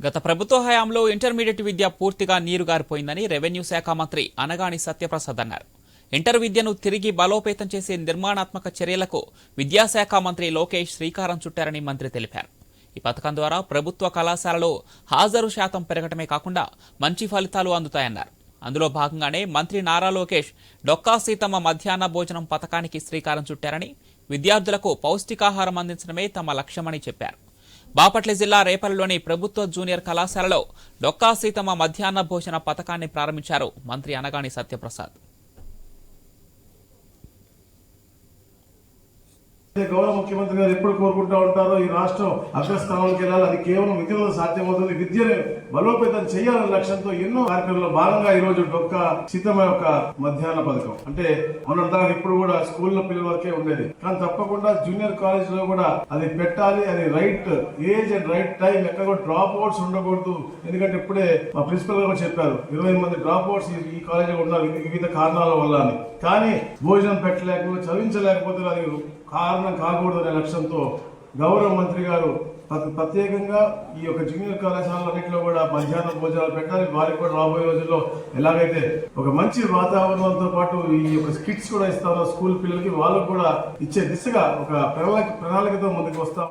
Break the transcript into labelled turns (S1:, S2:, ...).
S1: గత ప్రభుత్వ హయాంలో ఇంటర్మీడియట్ విద్య పూర్తిగా నీరుగారిపోయిందని రెవెన్యూ శాఖ మంత్రి అనగాని సత్యప్రసాద్ అన్నారు. ఇంటర్ విద్యను తిరిగి బలోపేతం చేసే నిర్మాణాత్మక చర్యలకు విద్యాశాఖ మంత్రి లోకేష్ శ్రీకారం చుట్టారని మంత్రి తెలిపారు. ఈ పథకం ద్వారా ప్రభుత్వ కళాశాలలో హాజరు శాతం పెరగటమే కాకుండా మంచి ఫలితాలు అందుతాయన్నారు. అందులో భాగంగానే మంత్రి నారా లోకేష్ డొక్కా సీతమ్మ మధ్యాహ్న భోజనం పథకానికి శ్రీకారం చుట్టారని విద్యార్థులకు పౌష్టికాహారం అందించడమే తమ లక్ష్యమని చెప్పారు. బాపట్ల జిల్లా రేపల్లిలోని ప్రభుత్వ జూనియర్ కళాశాలలో డొక్కా సీతమ్మ మధ్యాహ్న భోజన పథకాన్ని ప్రారంభించారు మంత్రి అనగాని సత్యప్రసాద్.
S2: గౌరవ ముఖ్యమంత్రి గారు ఎప్పుడు కోరుకుంటా ఉంటారో ఈ రాష్ట్రం అగ్రస్థానానికి వెళ్ళాలి. అది కేవలం విద్యలో సాధ్యమవుతుంది. విద్యను బలోపేతం చేయాలనే లక్ష్యంతో ఎన్నో కార్యక్రమంలో భాగంగా ఈ రోజు డొక్క సీతమ్మ యొక్క మధ్యాహ్న పథకం. అంటే మనం దాకా ఇప్పుడు కూడా స్కూల్లో పిల్లల వరకే ఉండేది. కానీ తప్పకుండా జూనియర్ కాలేజ్లో కూడా అది పెట్టాలి. అది right age and right time. ఎక్కడ కూడా డ్రాప్ అవుట్స్ ఉండకూడదు. ఎందుకంటే ఇప్పుడే మా ప్రిన్సిపల్ గారు చెప్పారు ఇరవై మంది డ్రాప్ అవుట్స్ ఈ కాలేజీలో ఉన్నారు. వివిధ కారణాల వల్ల అని. కానీ భోజనం పెట్టలేకపోతే చదివించలేకపోతే అది కారణం కాకూడదు అనే లక్ష్యంతో గౌరవ మంత్రి గారు ప్రత్యేకంగా ఈ యొక్క జూనియర్ కళాశాలన్నింటిలో కూడా మధ్యాహ్నం భోజనాలు పెట్టాలి. వారికి కూడా రాబోయే రోజుల్లో ఎలాగైతే ఒక మంచి వాతావరణంతో పాటు ఈ యొక్క స్కిట్స్ కూడా ఇస్తారో స్కూల్ పిల్లలకి వాళ్ళకు కూడా ఇచ్చే దిశగా ఒక ప్రణాళిక ప్రణాళికతో ముందుకు వస్తాం.